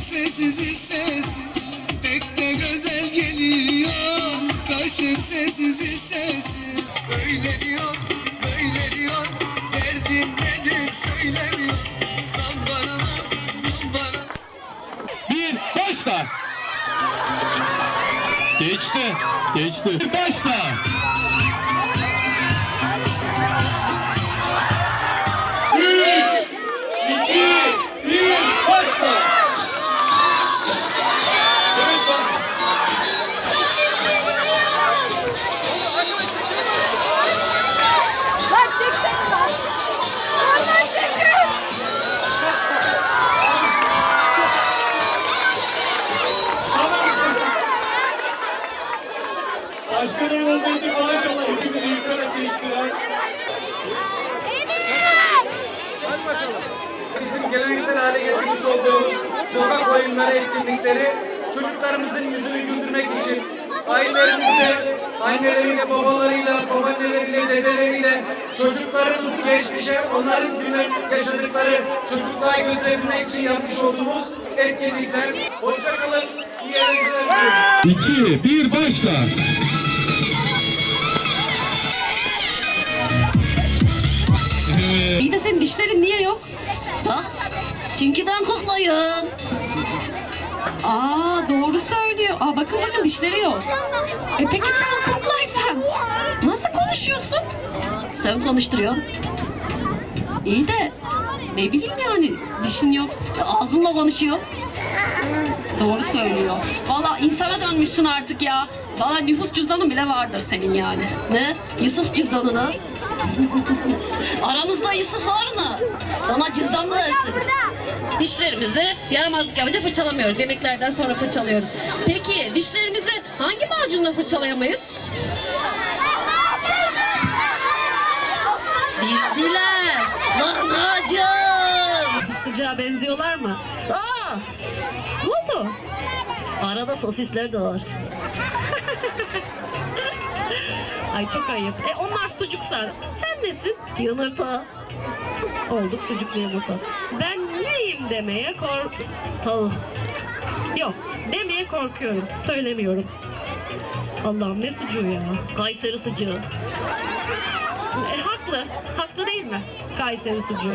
sesi Pek de güzel geliyor Kaşık sessiz sesi Böyle diyor, böyle diyor Derdin nedir söylemiyor Zambara mı, zambara Bir başla. Geçti. Geçti. Başla. Başkanımın olmayınca bana çalar. Hepimizi yıkarak değiştiren. Bizim geleneksel hale getirmiş olduğumuz sokak oyunları etkinlikleri çocuklarımızın yüzünü güldürmek için ailelerimizle, anneleriyle, babalarıyla, babaanneleriyle, dedeleriyle çocuklarımızı geçmişe, onların günlük yaşadıkları çocukluğa götürebilmek için yapmış olduğumuz etkinlikler. Hoşça kalın, iyi eğlenceler diliyorum. 2, 1, başla. İyi de senin dişlerin niye yok? Ha? Çünkü ben koklayın. Aa doğru söylüyor. Aa bakın bakın dişleri yok. E peki sen koklaysan nasıl konuşuyorsun? Sen konuşturuyorsun. İyi de ne bileyim yani dişin yok. Ağzınla konuşuyor. Doğru söylüyor. Valla insana dönmüşsün artık ya. Valla nüfus cüzdanın bile vardır senin yani. Ne? Yusuf cüzdanını. Aranızda Yusuf var mı? Bana cüzdan versin. Dişlerimizi yaramazlık yapınca fırçalamıyoruz. Yemeklerden sonra fırçalıyoruz. Peki dişlerimizi hangi macunla fırçalayamayız? Bildiler. Lahmacun. Sıcağa benziyorlar mı? Aa! Ne oldu? Arada sosisler de var. Ay çok ayıp. E onlar sucuksa sen nesin? Yumurta. Olduk sucuklu yumurta. Ben neyim demeye kork... Tavuk. Yok demeye korkuyorum. Söylemiyorum. Allah'ım ne sucuğu ya. Kayseri sucuğu. E, haklı. Haklı değil mi? Kayseri sucuğu.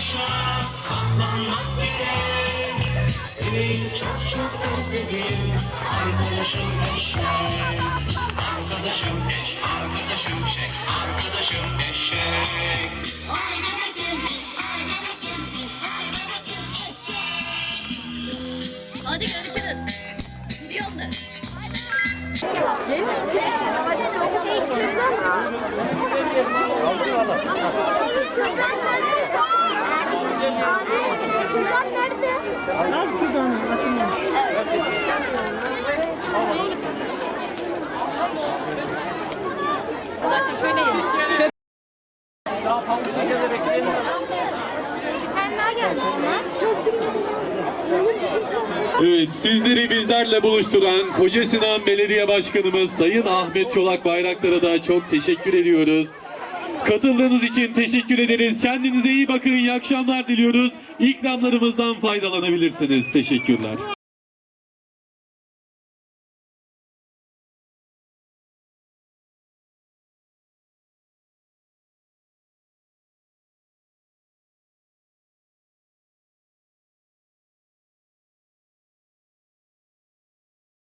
başa katlanmak gerek Seni çok çok özledim arkadaşım eşek Arkadaşım eş, arkadaşım şek, arkadaşım eşek Hadi görüşürüz. Yolda. Çok Evet, sizleri bizlerle buluşturan Koca Sinan Belediye Başkanımız Sayın Ahmet Çolak Bayraktar'a da çok teşekkür ediyoruz. Katıldığınız için teşekkür ederiz. Kendinize iyi bakın. İyi akşamlar diliyoruz. İkramlarımızdan faydalanabilirsiniz. Teşekkürler.